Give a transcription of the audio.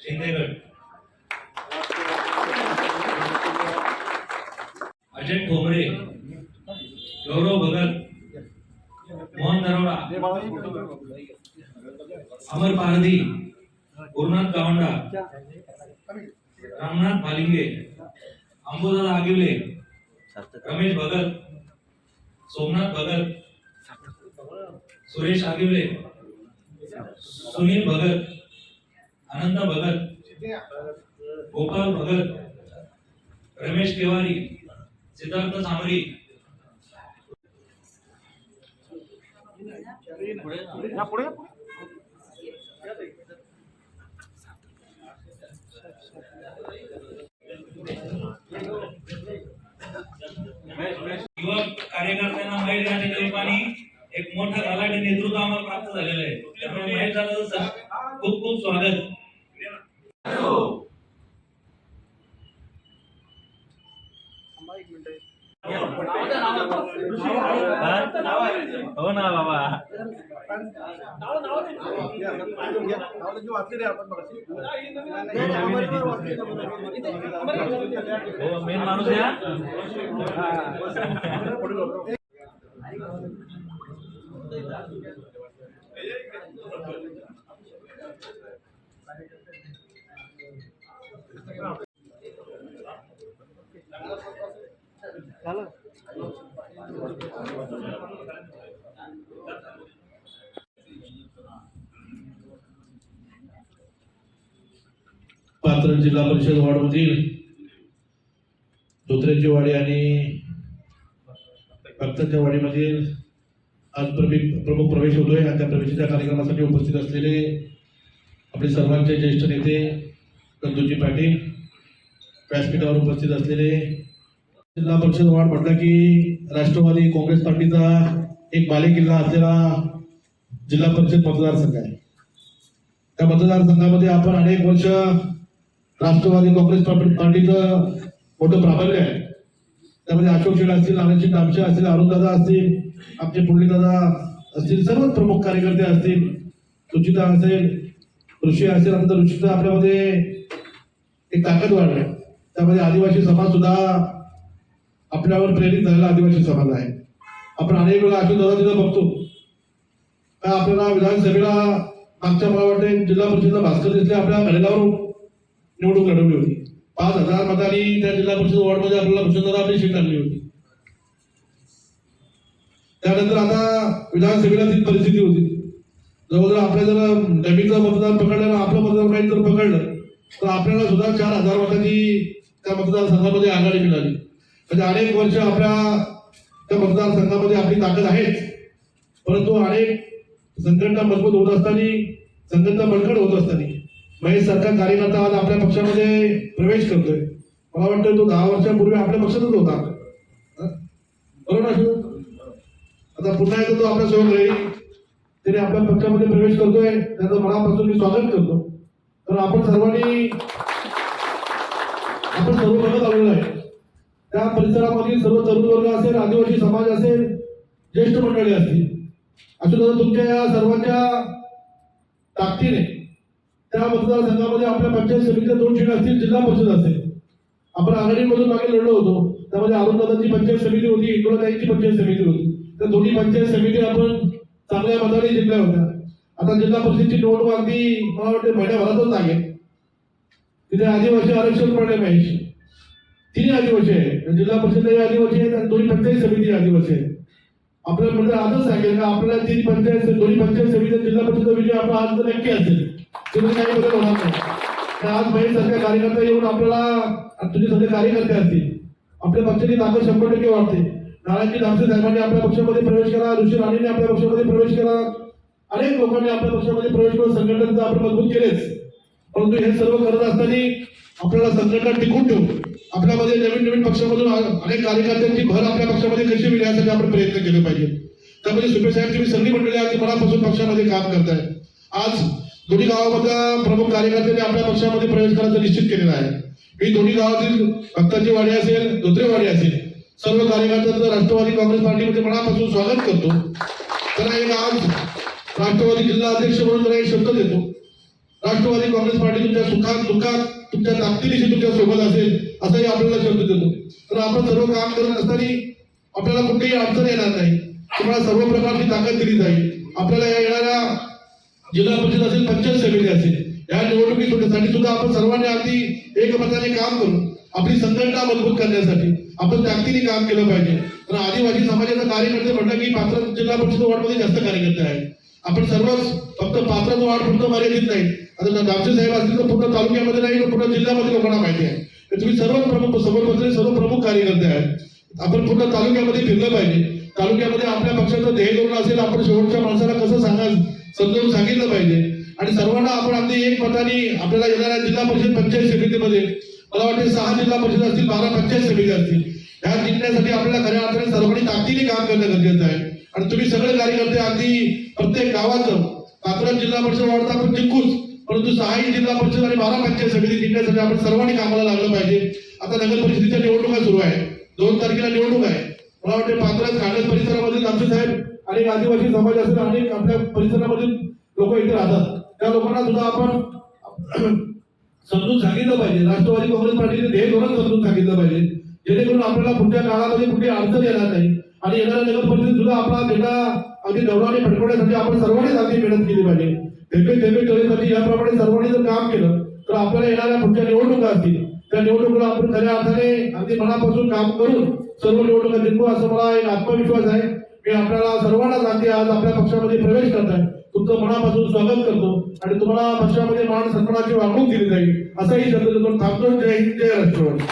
शिंदेगड अजय ठोंबरे गौरव भगत मोहन दरोडा अमर पारधी गुरुनाथ गावंडा रामनाथ भालिंगे अंबुदादा आगिवले रमेश भगत सोमनाथ भगत सुरेश आगिवले सुनील भगत अनंत भगत गोपाल भगत रमेश तिवारी सिद्धार्थ सामरी. पुढे कार्यकर्त्यांना माहीत राहण्याच्या कल्पनी एक मोठा गलाटे नेतृत्व आम्हाला प्राप्त झालेलं आहे. त्यामुळे माहीत झालं खूप खूप स्वागत. हो ना बाबा. हो मेन माणूस या पात्र जिल्हा परिषद वॉर्डमधील धोत्र्याची वाडी आणि भक्तांच्या वाडीमधील आज प्रमुख प्रमुख प्रवेश होतोय आणि त्या प्रवेशाच्या कार्यक्रमासाठी उपस्थित असलेले आपले सर्वांचे ज्येष्ठ नेते कंदुजी पाटील व्यासपीठावर उपस्थित असलेले जिल्हा परिषद वाढ म्हटलं की राष्ट्रवादी काँग्रेस पार्टीचा एक बालेकिल्ला असलेला जिल्हा परिषद मतदारसंघ आहे. त्या मतदारसंघामध्ये आपण अनेक वर्ष राष्ट्रवादी काँग्रेस पार्टीचं मोठं प्राबल्य आहे. त्यामध्ये अशोक शेड असतील आनंदजी तामशे असतील अरुणदादा असतील आमचे दादा असतील सर्वच प्रमुख कार्यकर्ते असतील. रुचिता असेल ऋषी असेल नंतर रुचिता आपल्यामध्ये एक ताकद वाढली त्यामध्ये आदिवासी समाज सुद्धा आपल्यावर प्रेरित झालेला आदिवासी समाज आहे. आपण अनेक वेळा अशोक दादा तिथं बघतो. का आपल्याला विधानसभेला मागच्या मला वाटते जिल्हा परिषदला भास्कर दिसले आपल्या घरेगावर निवडणूक लढवली होती. पाच हजार मतांनी त्या जिल्हा परिषद वॉर्डमध्ये आपल्याला भूषणदादा आपली सीट आणली होती. त्यानंतर आता विधानसभेला तीच परिस्थिती होती. जवळजवळ आपल्या जर डमीचं मतदान पकडलं आपलं मतदान काही जर पकडलं तर आपल्याला सुद्धा चार हजार मतांची त्या मतदारसंघामध्ये आघाडी मिळाली. म्हणजे अनेक वर्ष आपल्या त्या मतदारसंघामध्ये आपली ताकद आहेच. परंतु अनेक संघटना मजबूत होत असताना संघटना बळकट होत असताना महेश सरकार कार्यकर्ता आज आपल्या पक्षामध्ये प्रवेश करतोय. मला वाटतं तो दहा वर्षापूर्वी आपल्या पक्षातच होता. बरोबर ना आता पुन्हा एकदा तो आपल्यासोबत राहील त्याने आपल्या पक्षामध्ये प्रवेश करतोय. त्याचं मनापासून मी स्वागत करतो. तर आपण सर्वांनी आपण सर्व बघत आलेलो आहे. त्या परिसरामधील सर्व तरुण वर्ग असेल आदिवासी समाज असेल ज्येष्ठ मंडळी असतील. असं तुमच्या या सर्वांच्या ताकदीने त्या मतदारसंघामध्ये आपल्या पंचायत समितीच्या दोन सीट असतील जिल्हा परिषद असेल. आपण आघाडीमधून मागे लढलो होतो. त्यामध्ये अरुणदादांची पंचायत समिती होती इंदोराताईंची पंचायत समिती होती. त्या दोन्ही पंचायत समिती आपण चांगल्या मताने जिंकल्या होत्या. आता जिल्हा परिषदची निवडणूक अगदी मला वाटते महिन्याभरातच लागेल. तिथे आदिवासी आरक्षण पडले महेश. तीन आदिवासी आहे म्हणजे जिल्हा परिषदही आदिवासी आहेत आणि दोन्ही पंचायत समिती आदिवासी आहेत. आपल्याला म्हणजे आजच सांगेल का आपल्याला तीन पंचायत दोन्ही पंचायत समिती जिल्हा परिषद विजय आपला आज नक्की असेल तुम्ही काही बदल होणार नाही. आज महेश सारख्या कार्यकर्ता येऊन आपल्याला तुझे सगळे कार्यकर्ते असतील आपल्या पक्षाची ताकद शंभर टक्के वाढते. नारायणजी दामसे साहेबांनी आपल्या पक्षामध्ये प्रवेश करा ऋषी राणेने आपल्या पक्षामध्ये प्रवेश करा. अनेक लोकांनी आपल्या पक्षामध्ये प्रवेश करून संघटनेचं आपण मजबूत केलेच. परंतु हे सर्व करत असताना आपल्याला संघटना टिकून ठेवून आपल्यामध्ये नवीन नवीन पक्षामधून अनेक कार्यकर्त्यांची भर आपल्या पक्षामध्ये कशी मिळेल यासाठी आपण प्रयत्न केले पाहिजे त्यामध्ये सुपे साहेब तुम्ही संधी मंडळी अगदी मनापासून पक्षामध्ये काम करताय. आज दोन्ही गावामधल्या प्रमुख कार्यकर्त्यांनी आपल्या पक्षामध्ये प्रवेश करायचं निश्चित केलेलं आहे. मी दोन्ही गावातील भक्तांची वाडी असेल धोत्रेवाडी असेल सर्व कार्यकर्त्यांचं राष्ट्रवादी काँग्रेस पार्टीमध्ये मनापासून स्वागत करतो. तर एक आज राष्ट्रवादी जिल्हा अध्यक्ष म्हणून एक शब्द देतो. राष्ट्रवादी काँग्रेस पार्टी तुमच्या सुखात दुःखात तुमच्या ताकदीशी तुमच्यासोबत असेल असंही आपल्याला शब्द देतो. तर आपण सर्व काम करत असताना आपल्याला कुठेही अडचण येणार नाही. तुम्हाला सर्व प्रकारची ताकद दिली जाईल. आपल्याला या येणाऱ्या जिल्हा परिषद असेल पंचायत समिती असेल या निवडणुकीसाठी सुद्धा आपण सर्वांनी अगदी एकमताने काम करू आपली संघटना मजबूत करण्यासाठी आपण ताकदीने काम केलं पाहिजे. तर आदिवासी समाजाचा कार्यकर्ते म्हटलं की पात्र जिल्हा परिषद वॉर्डमध्ये जास्त कार्यकर्ते आहेत. आपण सर्वच फक्त पात्र वाढ पुरतं मर्यादित नाही. आता दामसे साहेब असतील तर पूर्ण तालुक्यामध्ये नाही तर पूर्ण जिल्ह्यामध्ये लोकांना माहिती आहे. तुम्ही सर्व प्रमुख समोर सर्व प्रमुख कार्यकर्ते आहेत. आपण पूर्ण तालुक्यामध्ये फिरलं पाहिजे. तालुक्यामध्ये आपल्या पक्षाचं ध्येय धोरण असेल आपण शेवटच्या माणसाला कसं सांगायचं समजावून सांगितलं पाहिजे. आणि सर्वांना आपण अगदी एक मताने आपल्याला येणाऱ्या जिल्हा परिषद पंचायत समितीमध्ये मला वाटते सहा जिल्हा परिषद असतील बारा पंचायत समिती असतील ह्या जिंकण्यासाठी आपल्याला खऱ्या अर्थाने सर्वांनी ताकदीने काम करणं गरजेचं आहे. आणि तुम्ही सगळे कार्यकर्ते अगदी प्रत्येक गावाचं कात्रज जिल्हा परिषद वाढता आपण जिंकूच परंतु सहाही जिल्हा परिषद आणि बारा पंचायत समिती जिंकण्यासाठी आपण सर्वांनी कामाला लागलं पाहिजे. आता नगर परिषदेच्या निवडणुका सुरू आहे दोन तारखेला निवडणूक आहे. मला वाटते पात्रच कागद परिसरामधील आमचे साहेब आणि आदिवासी समाज असेल अनेक आपल्या परिसरामधील लोक इथे राहतात. त्या लोकांना सुद्धा आपण समजून सांगितलं पाहिजे. राष्ट्रवादी काँग्रेस पार्टीने ध्येय धोरण समजून सांगितलं पाहिजे. जेणेकरून आपल्याला पुढच्या काळामध्ये कुठे अडचण येणार नाही. आणि येणाऱ्या नगर परिषद सुद्धा आपला झेंडा अगदी दौडाने फडकवण्यासाठी आपण सर्वांनीच अगदी मेहनत केली पाहिजे. थेंबे थेंबे तळेसाठी याप्रमाणे सर्वांनी जर काम केलं तर आपल्याला येणाऱ्या पुढच्या निवडणुका असतील. त्या निवडणुकीला आपण खऱ्या अर्थाने अगदी मनापासून काम करून सर्व निवडणुका जिंकू असं मला एक आत्मविश्वास आहे. मी आपल्याला सर्वांना सांगते आज आपल्या पक्षामध्ये प्रवेश करताय तुमचं मनापासून स्वागत करतो आणि तुम्हाला पक्षामध्ये मान सन्मानाची वागणूक दिली जाईल. असाही शब्द थांबतो. जय हिंद जय राष्ट्रवादी.